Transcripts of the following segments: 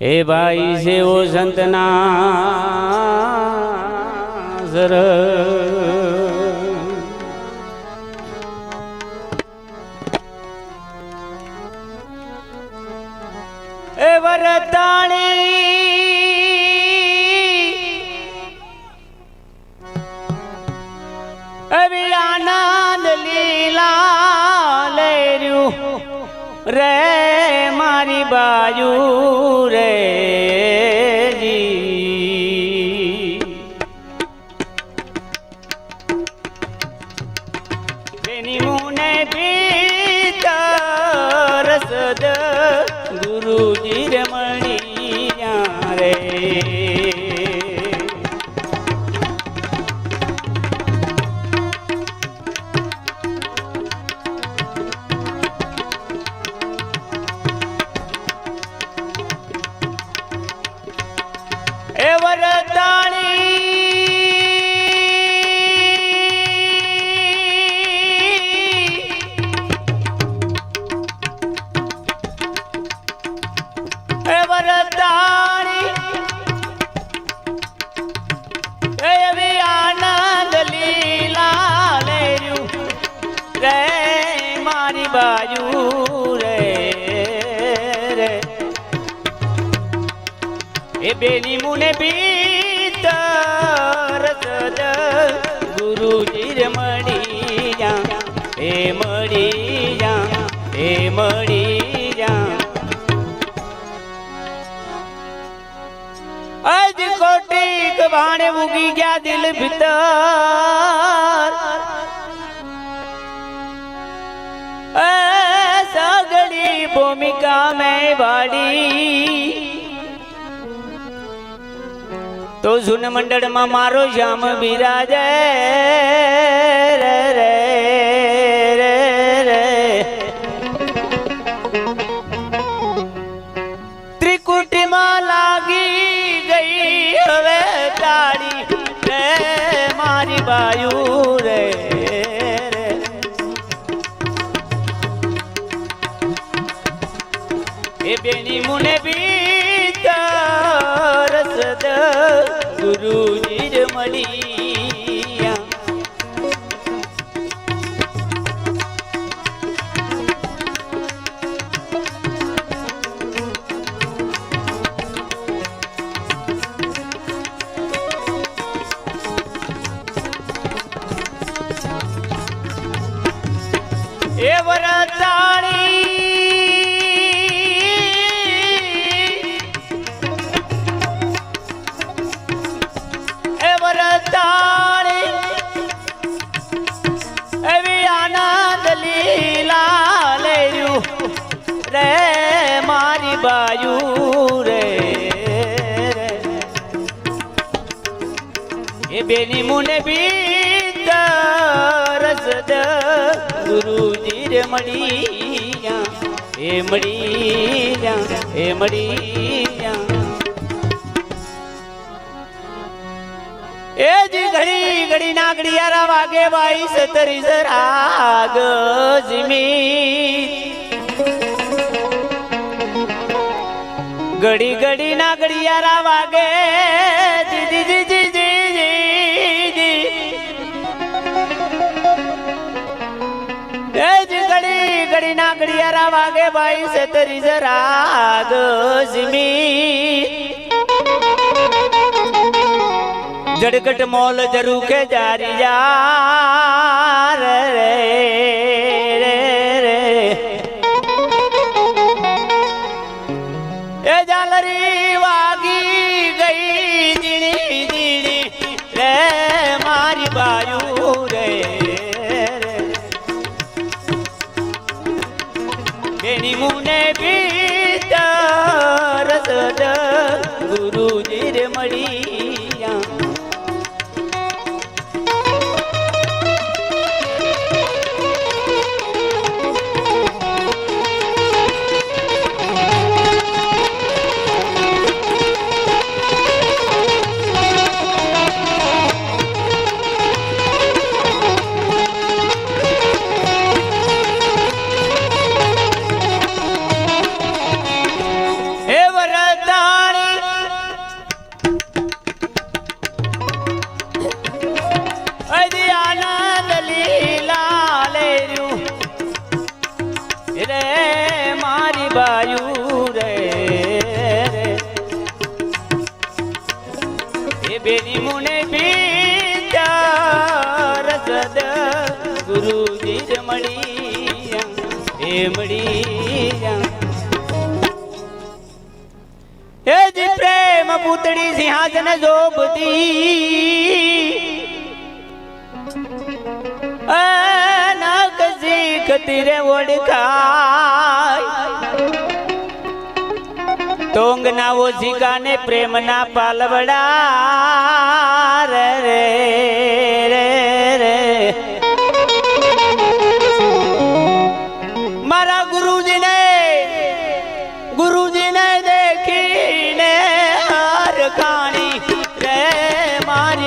એ ભાઈ સેવો સંતના સર એ વરતાણી હવે આનંદ લીલા લેર્યું રે મારી બાજુ. બેની મુને ભીતર સદ ગુરુજી રે મળી જા એ મળી જા એ મળી જા અજ કોટી ભાણે ઉગી ગયા દિલ ભીતર. સગડી ભૂમિકા મેં વાડી તો જૂન મંડળમાં મારો શ્યામ બિરાજે. રે રે રે રે. ત્રિકુટીમાં લાગી ગઈ હવે તાળી. રે મારી બાયુ ગુરુજી જ મળીયા. એ વરતાણી બેની મુને ભીતર સદ ગુરુજી રે મળી એ મળી એ મળી એ જી ઘડી ઘડી ના ઘડિયારા વાગે બાઈ સતરી રાગ જીમી ઘડી ઘડી ના ઘડિયારા વાગે જી એ જ ઘડી ઘડી ના ઘડિયારા વાગે ભાઈ સતરી રાગ જીમી જડગટ મોલ જરૂ કે જારી યાર રે. બેની મુને પીતા રસદ ગુરુજી રે મળીયા મળી હે પ્રેમ પૂતળી સિંહાસન જોબતી. નાક શીખતી રે ઓળખાય. તોંગ ના ઓઝિકા ને પ્રેમ ના પાલવડા રે.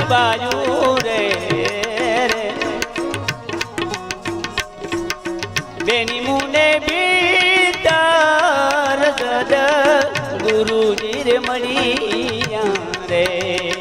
બાજુ રે બેની મુને સદ ગુરુજી રે મળીયા રે.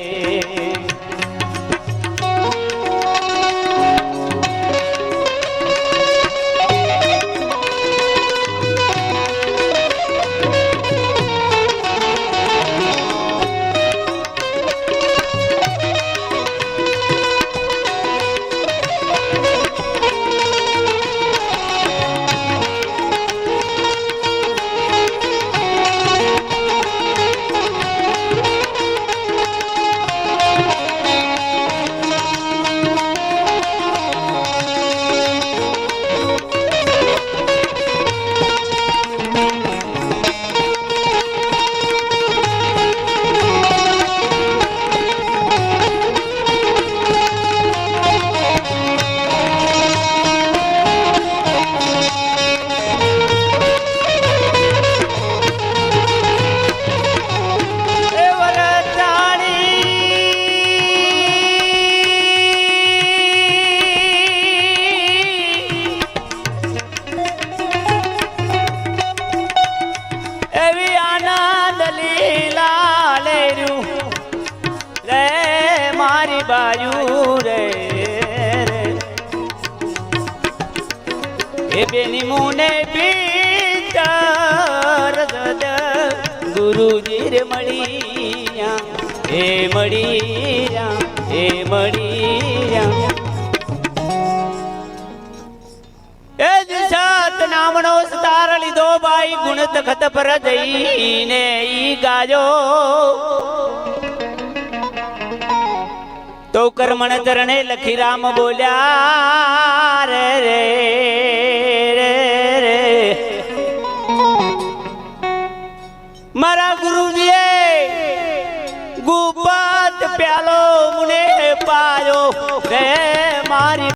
બાજુ રે. એ બેની મુને પીતર ગુરુજી રે મળીયા. હે મળીયા હે મળીયા. એ જ સત નામનો સ્તાર લીધો ભાઈ ગુણ તખત પર જઈને ઈ ગાજો તો કર્મણ ચરણે લખી રામ બોલ્યા રે રે રે. મારા ગુરુજીએ ગુપાત પ્યાલો મને પાયો, રે